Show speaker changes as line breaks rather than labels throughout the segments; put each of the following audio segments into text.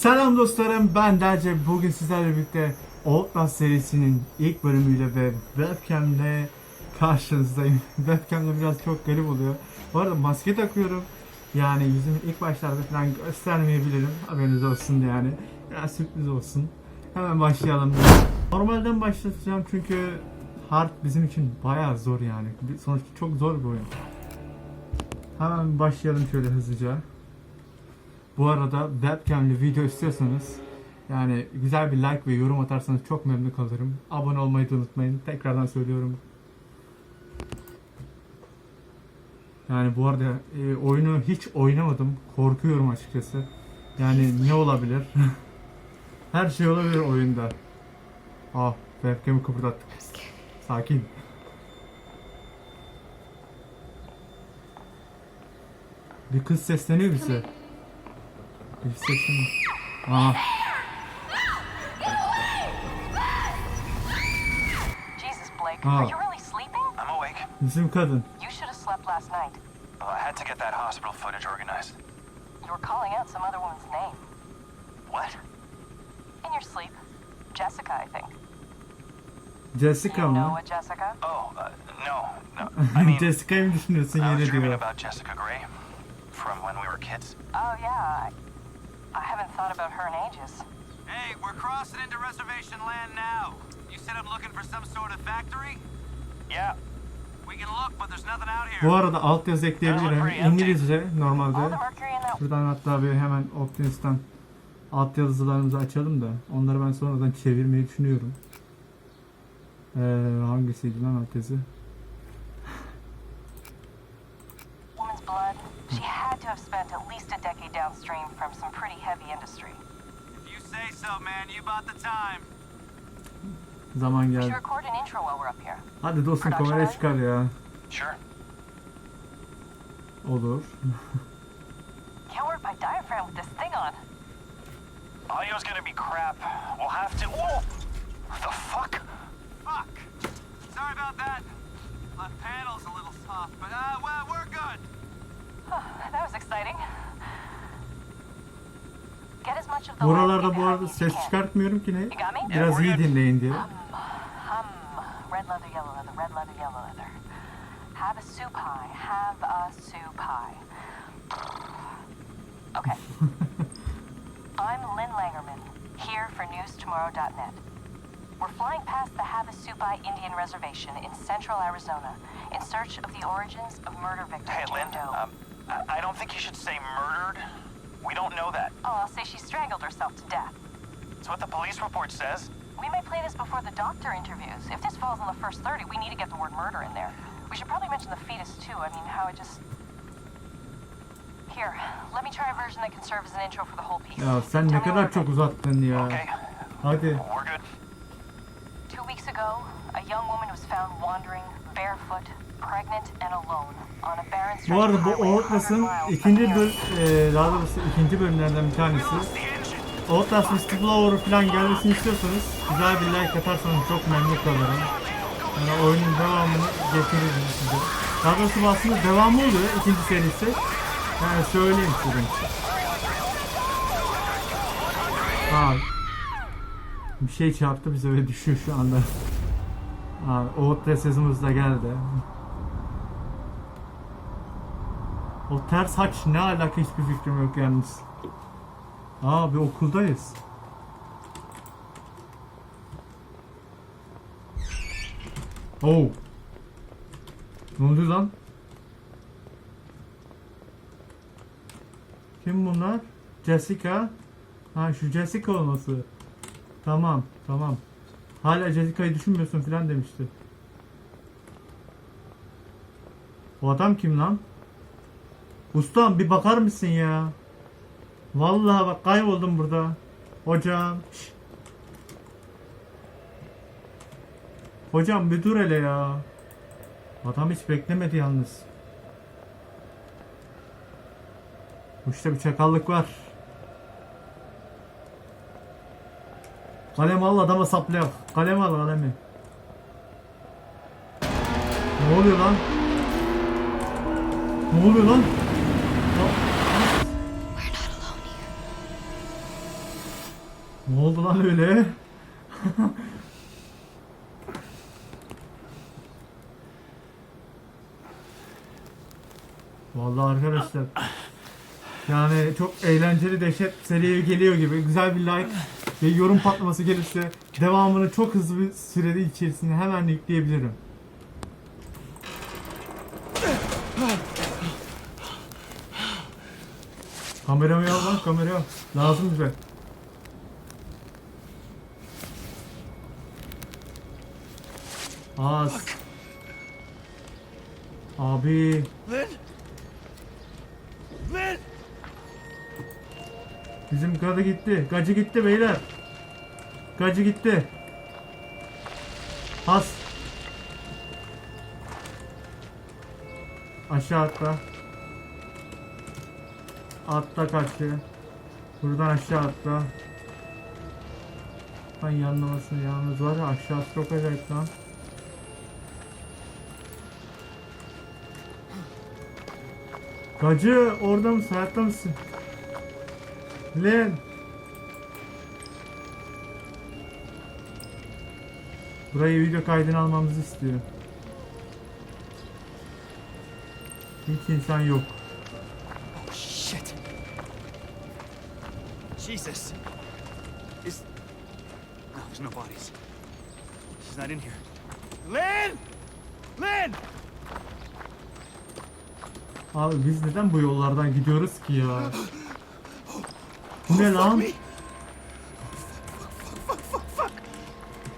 Selam dostlarım ben Derce bugün sizlerle birlikte Outlast serisinin ilk bölümüyle ve webcamle karşınızdayım. webcamle biraz çok garip oluyor. Bu arada maske takıyorum. Yani yüzümü ilk başlarda falan göstermeyebilirim. Haberiniz olsun yani. Biraz sürpriz olsun. Hemen başlayalım. Normalden başlatacağım çünkü hard bizim için bayağı zor yani. Sonuçta çok zor bir oyun. Hemen başlayalım şöyle hızlıca. Bu arada webcam'li video istiyorsanız yani güzel bir like ve yorum atarsanız çok memnun kalırım. Abone olmayı da unutmayın. Tekrardan söylüyorum. Yani bu arada e, oyunu hiç oynamadım. Korkuyorum açıkçası. Yani ne olabilir? Her şey olabilir oyunda. Ah, webcam'i kıpırdattık. Sakin. Bir kız sesleniyor bize. Bir sesleniyor. Aa,
Jesus, Blake,
Oh.
are you really sleeping?
I'm awake.
bizim kadın.
You should have slept last night.
Well, I had to get that hospital footage organized.
You were calling out some other woman's name.
What?
In your sleep. Jessica, I think.
Jessica
you know
mı?
Jessica?
Oh, uh, no, no. I mean,
Jessica'yı mı düşünüyorsun
I was dreaming about Jessica Gray from when we were kids.
Oh, yeah. I, haven't thought about her in ages.
Hey, we're crossing into reservation land now. You said I'm looking for some sort of factory?
Yeah,
We can look, but there's nothing out here.
Bu arada alt yazı ekleyebilirim. İngilizce normalde. Şuradan hatta bir hemen Optimus'tan alt yazılarımızı açalım da onları ben sonradan çevirmeyi düşünüyorum. Ee, hangisiydi lan alt yazı?
Have spent at least a decade downstream from some pretty heavy industry.
If you say so, man, you bought the time.
Zaman
We should
geldi.
record an intro while we're up here.
Hadi dostum kameraya çıkar ya.
sure.
Olur.
Can't work my diaphragm with this thing on.
Audio's gonna be crap. We'll have to. Whoa! The fuck?
Fuck. Sorry about that. Left panel's a little soft, but uh, well, we're good.
Buralarda
landscape
bu
behind
arada
you as
ses
you can.
çıkartmıyorum ki ne?
You got me?
Biraz iyi dinleyin diye.
Hum. Red leather, yellow leather, red leather, yellow leather. Have a soup pie. Have a soup pie. Okay. I'm Lynn Langerman, here for newstomorrow.net. We're flying past the Havasupai Indian Reservation in central Arizona in search of the origins of murder victim
Hey, Lynn.
Jane Doe.
I, I don't think you should say murdered. We don't know that.
oh, I'll say she strangled herself to death.
It's what the police report says.
We may play this before the doctor interviews. If this falls in the first 30, we need to get the word murder in there. We should probably mention the fetus, too. I mean, how it just... Here, let me try a version that can serve as an intro for the whole piece.
Ya sen ne
me
kadar
what
çok uzattın ya.
Okay,
Hadi.
we're good.
Two weeks ago, a young woman was found wandering, barefoot, pregnant, and alone
Bu arada bu
highway 100
Outlast'ın ikinci böl e, daha doğrusu ikinci bölümlerden bir tanesi. Outlast Whistleblower falan gelmesini istiyorsanız güzel bir like atarsanız çok memnun kalırım. Yani oyunun devamını getiririz size. Daha doğrusu aslında devamı oluyor ikinci serisi. Yani söyleyeyim istedim. Ha. Bir şey çarptı bize ve düşüyor şu anda. Ha, Outlast hızımız da geldi. O ters haç ne alaka hiçbir fikrim yok yalnız. Aa bir okuldayız. Oh. Ne oluyor lan? Kim bunlar? Jessica. Ha şu Jessica olması. Tamam, tamam. Hala Jessica'yı düşünmüyorsun filan demişti. O adam kim lan? Ustam bir bakar mısın ya? Vallahi bak kayboldum burada. Hocam. Hocam bir dur hele ya. Adam hiç beklemedi yalnız. Bu işte bir çakallık var. Kalem al adama saplayak. Kalem al kalemi. Ne oluyor lan? Ne oluyor lan? Ne oldu lan öyle? Vallahi arkadaşlar yani çok eğlenceli dehşet seriye geliyor gibi güzel bir like ve yorum patlaması gelirse devamını çok hızlı bir sürede içerisinde hemen yükleyebilirim. Kameramı al lan kamerayı. Lazım bize. Az. Abi. Bizim kadı gitti. Gacı gitti beyler. Gacı gitti. Has. Aşağı atla. Atla kaçtı. Buradan aşağı atla. Lan yanlamasın yalnız var ya aşağı sokacak lan. Gacı orada mısın? Hayatta mısın? Len. Burayı video kaydını almamızı istiyor. Hiç insan yok.
Oh, shit. Jesus. Is. No, there's no bodies. She's not in here. Lynn! Lynn!
Abi biz neden bu yollardan gidiyoruz ki ya? Bu ne lan?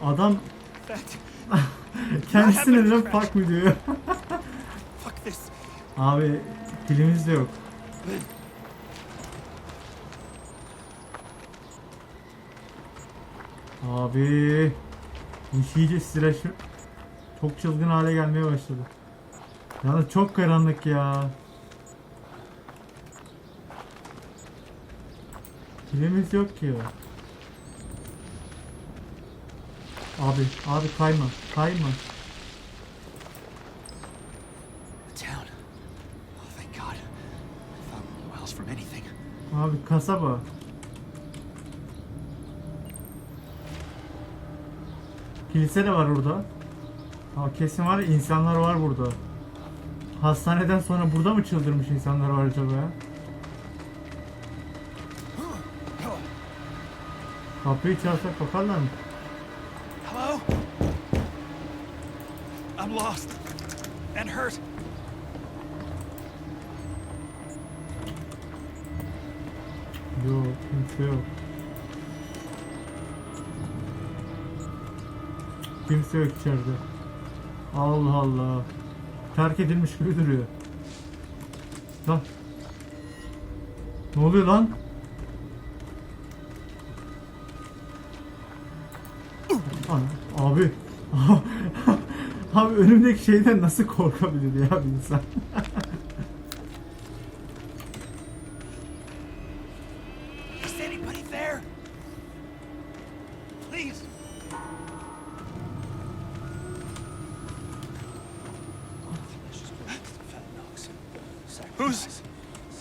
Adam kendisine neden fuck mı diyor? Abi pilimiz de yok. Abi iş iyice streç çok çılgın hale gelmeye başladı. Yalnız çok karanlık ya. Pilimiz yok ki. Abi, abi kayma, kayma.
Oh, thank God. I thought we were miles from anything.
Abi kasaba. Kilise de var orada. Ha kesin var ya, insanlar var burada. Hastaneden sonra burada mı çıldırmış insanlar var acaba ya? Kapıyı çalsak bakarlar mı?
Hello? I'm lost. And hurt.
Yok kimse yok. Kimse yok içeride. Allah Allah. Terk edilmiş gibi duruyor. Lan. Ne oluyor lan? Abi. Abi önümdeki şeyden nasıl korkabilir ya bir insan?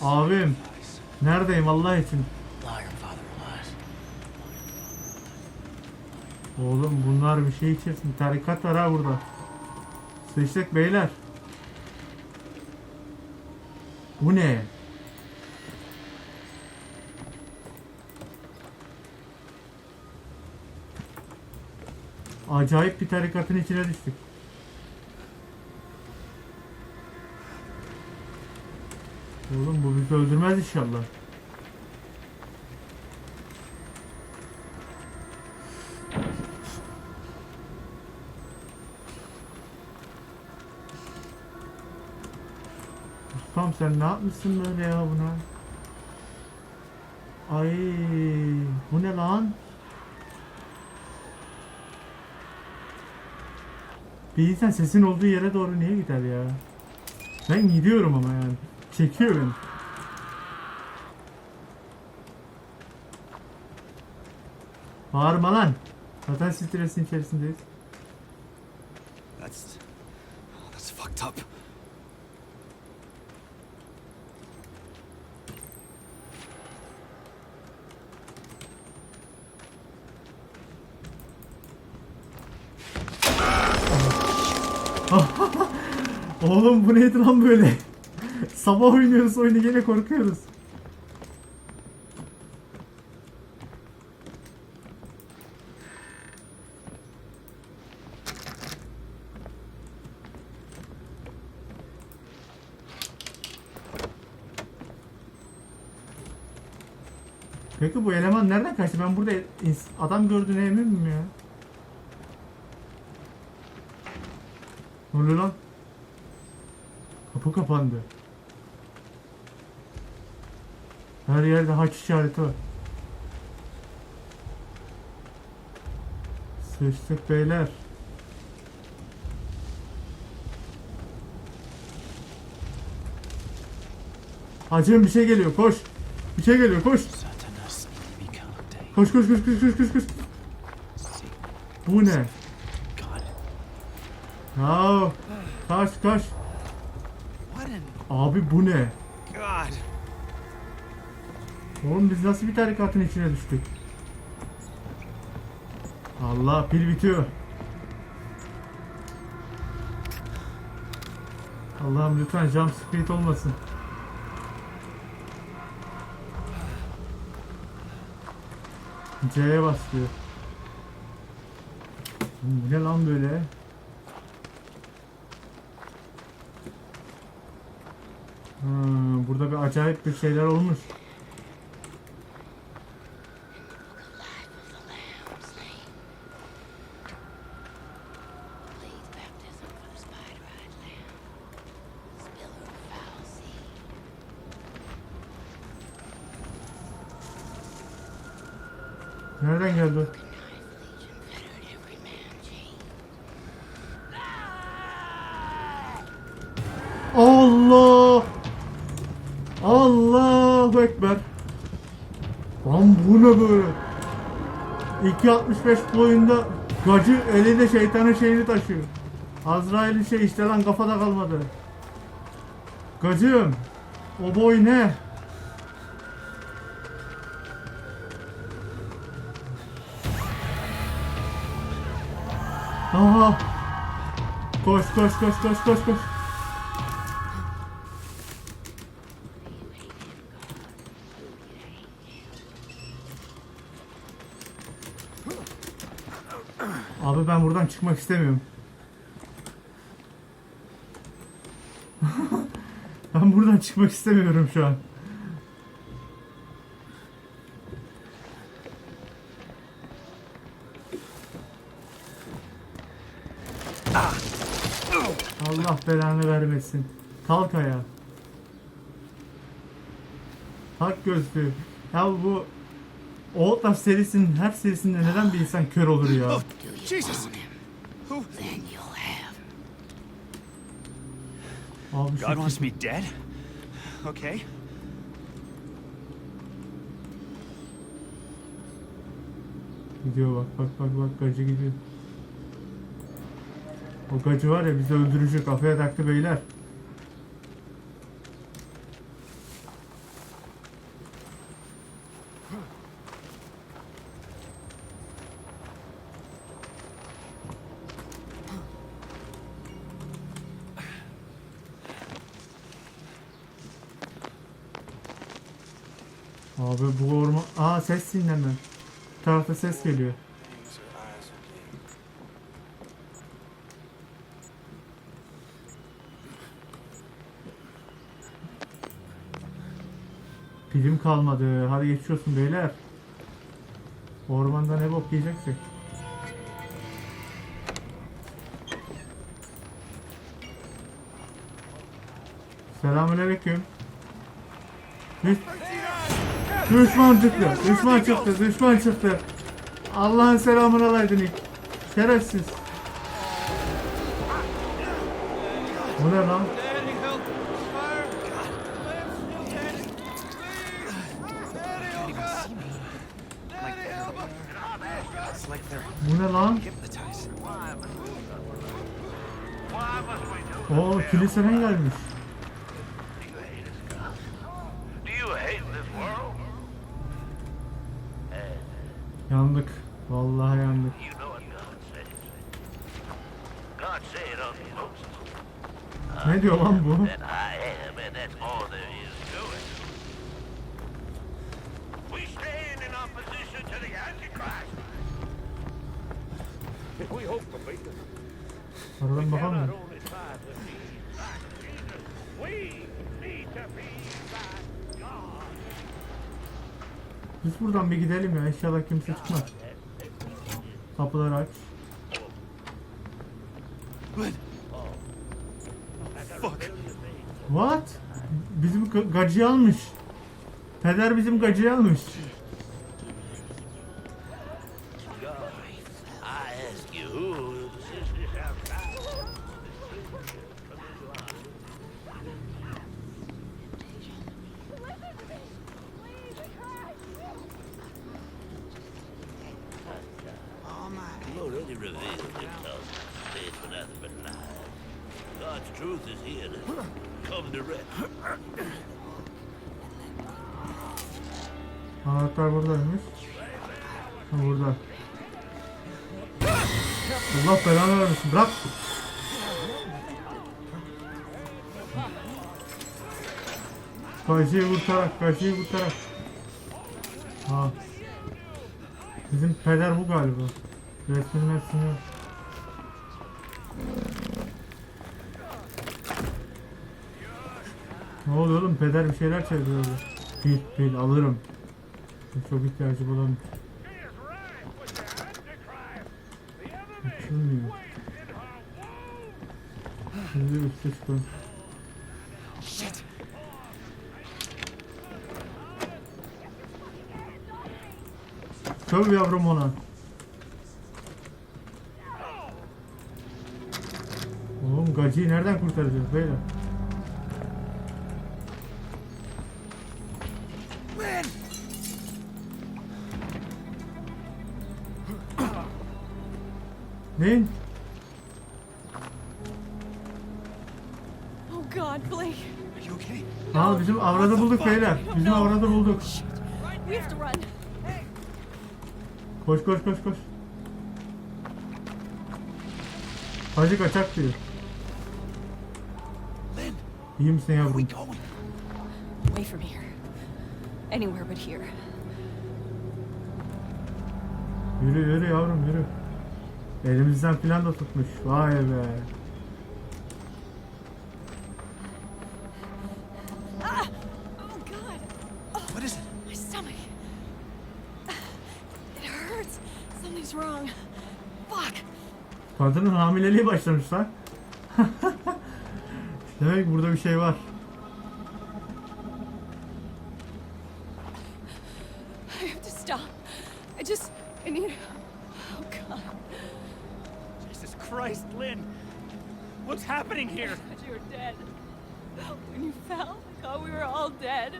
Abim. Neredeyim Allah için? Oğlum bunlar bir şey içersin. Tarikat var ha burada. Sıçtık beyler. Bu ne? Acayip bir tarikatın içine düştük. Oğlum bu bizi öldürmez inşallah. Ustam sen ne yapmışsın böyle ya buna? Ay bu ne lan? Bir insan sesin olduğu yere doğru niye gider ya? Ben gidiyorum ama yani. Çekiyor beni. Bağırma lan. Zaten stresin içerisindeyiz. Bu neydi lan böyle? Sabah oynuyoruz oyunu gene korkuyoruz. Peki bu eleman nereden kaçtı? Ben burada adam gördüğüne emin miyim ya? Ne oluyor lan? Kapı kapandı. Her yerde haç işareti var. Sıçtık beyler. Hacım bir şey geliyor koş. Bir şey geliyor koş. Koş koş koş koş koş koş koş. Bu ne? Ya kaç kaç.
İn
Abi bu ne?
God?
Oğlum biz nasıl bir tarikatın içine düştük? Allah pil bitiyor. Allah'ım lütfen jump speed olmasın. C'ye basıyor. Bu ne lan böyle? Hmm, burada bir acayip bir şeyler olmuş.
Please, baptism
Allahu Ekber. Lan bu ne böyle? 2.65 boyunda gacı elinde şeytanın şeyini taşıyor. Azrail'in şey işte lan kafada kalmadı. Gacım. O boy ne? Aha. Koş koş koş koş koş koş. Ben buradan çıkmak istemiyorum. ben buradan çıkmak istemiyorum şu an. Allah belanı vermesin. Kalk ayağa. Kalk gözlüğü. Ya bu Outlast serisinin her serisinde neden bir insan kör olur ya?
Jesus!
Abi
God wants me dead? Okay.
Gidiyor bak bak bak bak gacı gidiyor. O gacı var ya bizi öldürecek kafaya taktı beyler. Abi bu orman... Aa ses dinleme. Bu tarafta ses geliyor. Pilim kalmadı. Hadi geçiyorsun beyler. Ormanda ne bok yiyeceksek. Selamünaleyküm. Düş düşman çıktı. Düşman çıktı. Düşman çıktı. Allah'ın selamını alaydın ilk. Şerefsiz. Bu ne lan? Bu ne lan? Oo kiliseden gelmiş.
Do you hate this world?
Yandık. Vallahi yandık.
You know what God says. God
Biz buradan bir gidelim ya. İnşallah kimse çıkmaz. Kapıları aç. What? Bizim ga- gacıyı almış. Peder bizim gacıyı almış. Gacıyı kurtarak, gacıyı kurtarak. Ha. Bizim peder bu galiba. Resmin resmi. Ne oluyor oğlum? Peder bir şeyler çeviriyor. Pil, pil alırım. Çok ihtiyacım olan. Açılmıyor. Şimdi üstte çıkalım.
Shit!
Söv yavrum ona. Oğlum gacıyı nereden kurtaracağız beyler?
Lynn!
Ne?
Oh God, Blake.
Are you okay?
Aa bizim avradı bulduk beyler. Bizim avradı bulduk.
We have to run.
Koş koş koş koş. Hacı kaçak diyor.
Lynn!
İyi misin
Where are
yavrum?
we going?
Away from here. Anywhere but here.
Yürü yürü yavrum yürü. Elimizden filan da tutmuş. Vay be.
Ah! Oh God.
What is it?
My stomach. It hurts. Something's wrong. Fuck.
Kadının hamileliği başlamış lan. Demek burada bir şey var.
I have to stop. I just. I need. Oh God.
Jesus Christ, Lynn! What's happening here?
thought you were dead. When you fell, I thought we were all dead.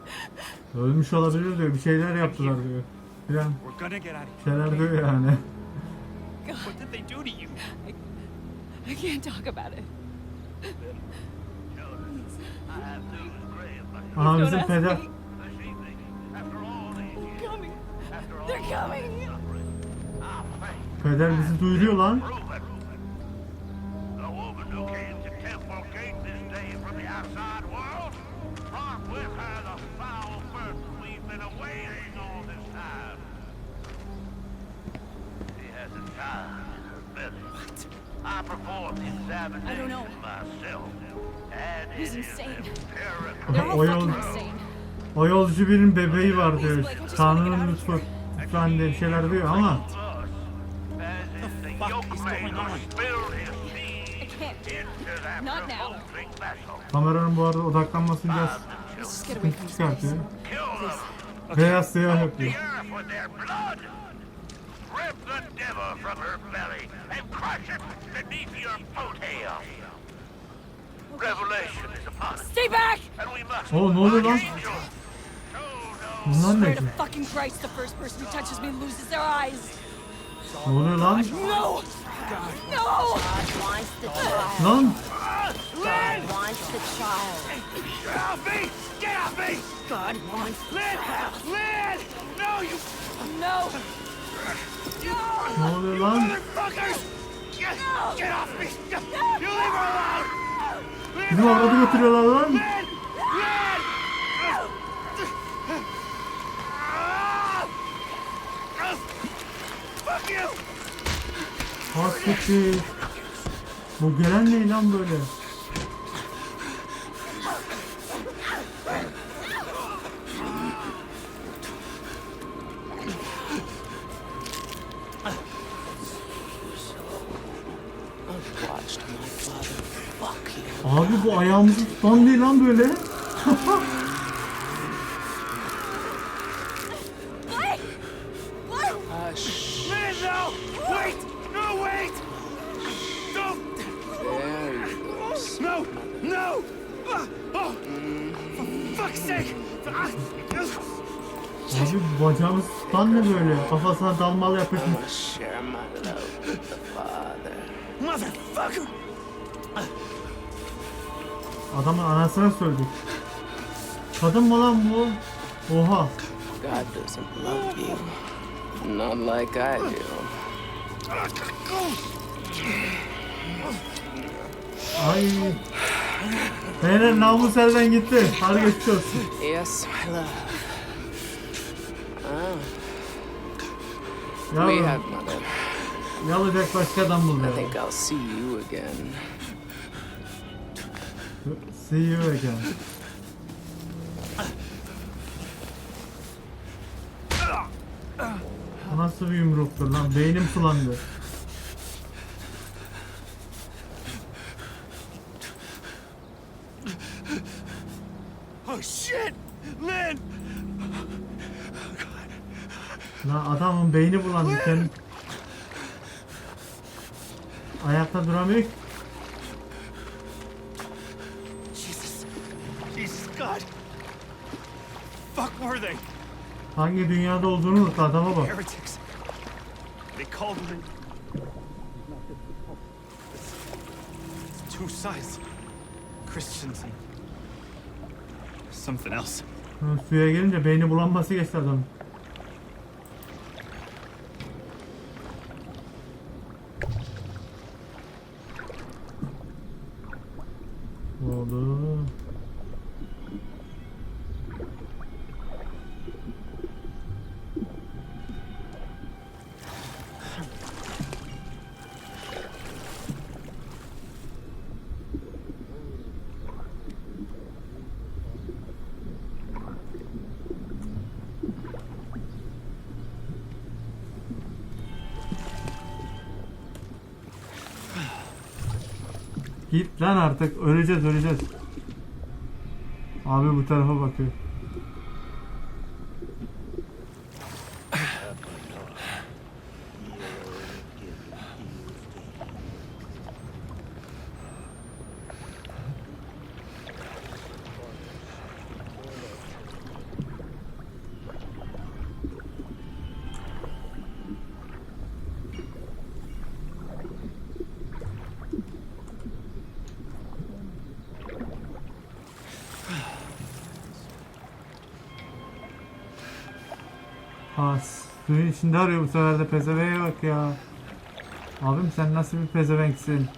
Ölmüş olabilir diyor. Bir şeyler yaptılar diyor. Filan
We're gonna get out of here.
şeyler diyor yani.
God,
What did they do to you?
I can't talk about it.
I.
Aha bizim peder.
me.
This evening, after belly. I performed the examination
I don't know.
myself. And
He's insane. They're all fucking insane.
O yolcu birinin bebeği var diyor. Tanrı'nın lütfu lütfen diye bir şeyler diyor ama kameranın bu arada odaklanması biraz
place.
çıkartıyor. Beyaz siyah yapıyor.
The earth with their blood. Rip the devil from her belly and crush it beneath your boat hail. Revelation is upon us,
Stay back!
and we must.
Oo, ne oluyor lan?
like angels. No, no.
Bunlar ne
Swear
ki?
to fucking Christ, the first person who touches me loses their eyes.
Ne oluyor lan?
No! No!
God wants.
Lan!
God wants the child.
Get off me! Get off me!
God wants
Lynn! Lynn! No, you
No!
Ne oluyor lan? Bizim avradı götürüyorlar lan. Hasbeti. Bu gelen ne lan böyle? Abi bu ayağımızı tutan değil lan böyle. Abi bacağımız tutan ne böyle? Kafasına dalmalı yapışmış.
Motherfucker!
Adamın anasına söyledik. Kadın mı lan bu? Oha.
God doesn't love you. Not like I do.
Ay. Beyler namus elden gitti. Hadi geçmiş olsun.
Yes, my love. Ah, we have mother.
yalacak başka adam buldu.
I think I'll see you again.
See you again. Bu Nasıl bir yumruktur lan? Beynim sulandı.
Oh shit! Lynn!
Lan adamın beyni bulandı. Kendi... Ayakta duramıyor ki.
Fuck were they?
Hangi dünyada olduğunu unuttu adama bak.
Heretics. They called. It's two sides. Christians and something else.
Suya gelince beyni bulanması geçti adamın. Git lan artık öleceğiz öleceğiz. Abi bu tarafa bakıyor. Ha suyun içinde arıyor bu sefer de pezevenk bak ya. Abim sen nasıl bir pezevenksin?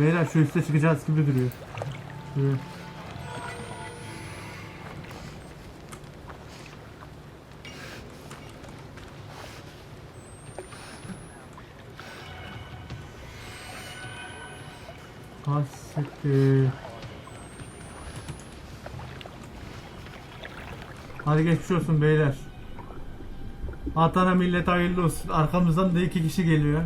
Beyler şu üste çıkacağız gibi duruyor. Şuraya. Ha Hadi geçmiş olsun beyler. Vatana millet hayırlı olsun. Arkamızdan da iki kişi geliyor.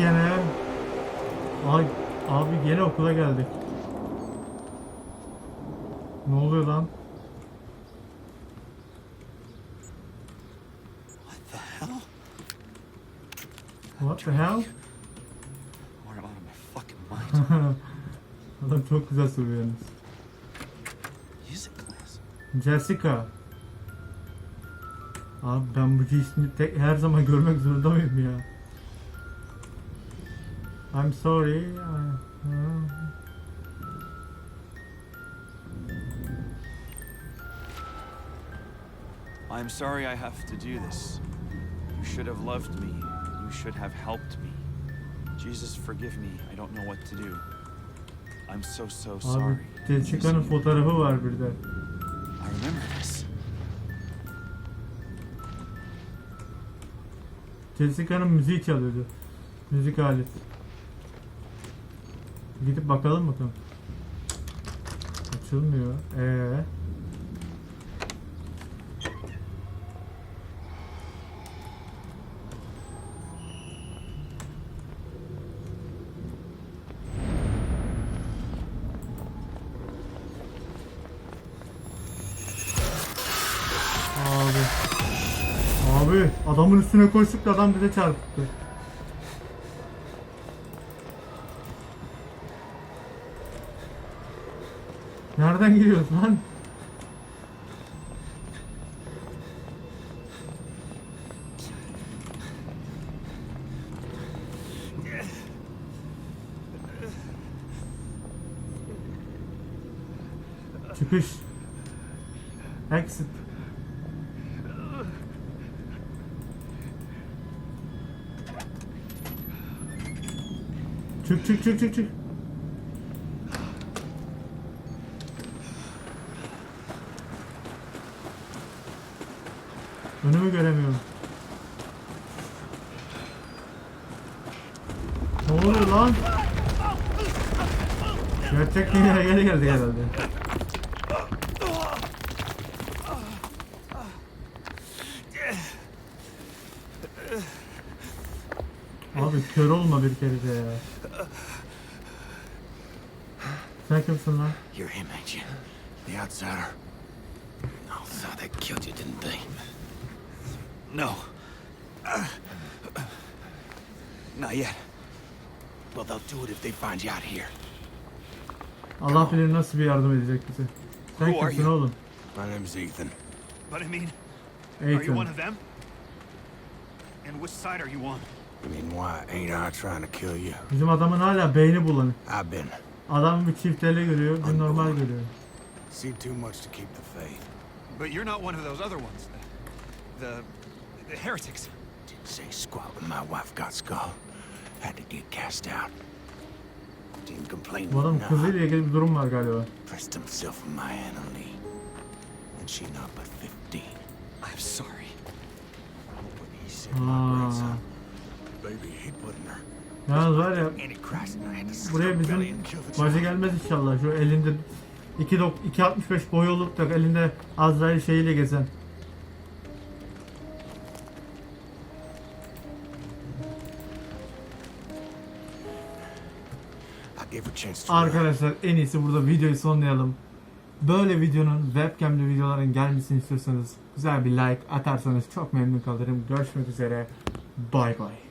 Gene? Ay abi gene okula geldik. Ne oluyor lan?
What the hell?
What the hell? Adam çok güzel söylüyor yalnız. Jessica. Abi ben bu ismi tek, her zaman görmek zorunda mıyım ya? I'm sorry. I-
I'm sorry I have to do this. You should have loved me. You should have helped me. Jesus, forgive me. I don't know what to do. I'm so, so
Abi
sorry.
Jessica'nın fotoğrafı var bir de.
I remember this.
Jessica'nın müziği çalıyordu. Müzik aleti. Gidip bakalım bakalım. Açılmıyor. Ee. Abi. Abi adamın üstüne koştuk da adam bize çarptı. Nereden giriyoruz lan? Çıkış. Exit. Çık çık çık çık çık. Önümü göremiyorum. Ne oluyor lan? Gerçek dünyaya geri geldik herhalde. Abi kör olma bir kere de ya. Sen kimsin lan?
You're him, ain't you? The outsider. Oh, so they killed you, didn't they?
No. Not yet.
Well, they'll do it if they find you out here.
Allah bilir nasıl bir yardım edecek bize. Sen kimsin
you?
oğlum?
My name's Ethan.
But I mean, are you one of them? And which side are you on?
I mean, why ain't I trying to kill you?
Bizim adamın hala beyni bulanık.
I've been.
Adam bir çifteli görüyor, bir normal görüyor.
Seen too much to keep the faith.
But you're not one of those other ones. The, the, the heretics.
Didn't say squat when my wife got skull. Had to get cast out. Didn't complain.
Bu adam kızıyla ilgili bir durum var galiba.
Pressed himself on my Lee. And she not but 15.
I'm sorry.
But he said my
Aa,
grandson. Baby, he put in her.
yalnız var ya buraya bizim
child.
gelmez inşallah. Şu elinde 2.65 2.65 boy olup da elinde Azrail şeyiyle gezen. Arkadaşlar en iyisi burada videoyu sonlayalım. Böyle videonun webcam'li videoların gelmesini istiyorsanız güzel bir like atarsanız çok memnun kalırım. Görüşmek üzere. Bay bay.